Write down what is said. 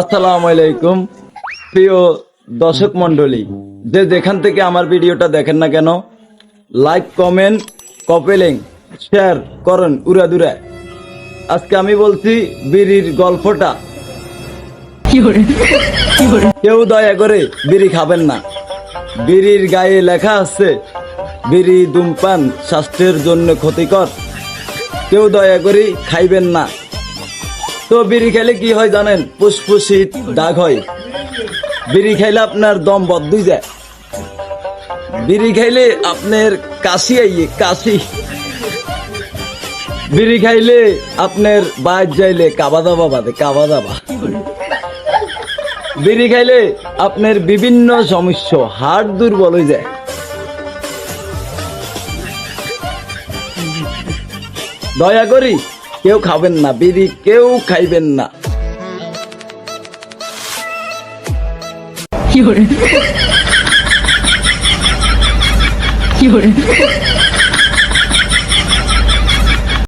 আসসালামু আলাইকুম প্রিয় দর্শক মন্ডলী যে যেখান থেকে আমার ভিডিওটা দেখেন না কেন লাইক কমেন্ট কপেলিং শেয়ার করেন উড়াদুরা আজকে আমি বলছি বিড়ির গল্পটা। কেউ দয়া করে বিড়ি খাবেন না। বিড়ির গায়ে লেখা আছে বিড়ি ধূমপান স্বাস্থ্যের জন্য ক্ষতিকর। কেউ দয়া করে খাইবেন না। তো বিড়ি খেলে কি হয় জানেন? ফুসফুসিত দাগ হয়। বিড়ি খাইলে আপনার দম বদুই যায়। বিড়ি খাইলে আপনার কাশি আইয়ে কাশি। বিড়ি খাইলে আপনার বাইর যাইলে কাবা দাবা বাদে, কাবা দাবা। বিড়ি খাইলে আপনার বিভিন্ন সমস্যা, হাড় দুর্বল হয়ে যায়। দয়া করি কেউ খাবেন না বিড়ি কেউ খাইবেন না। কি করে কি করে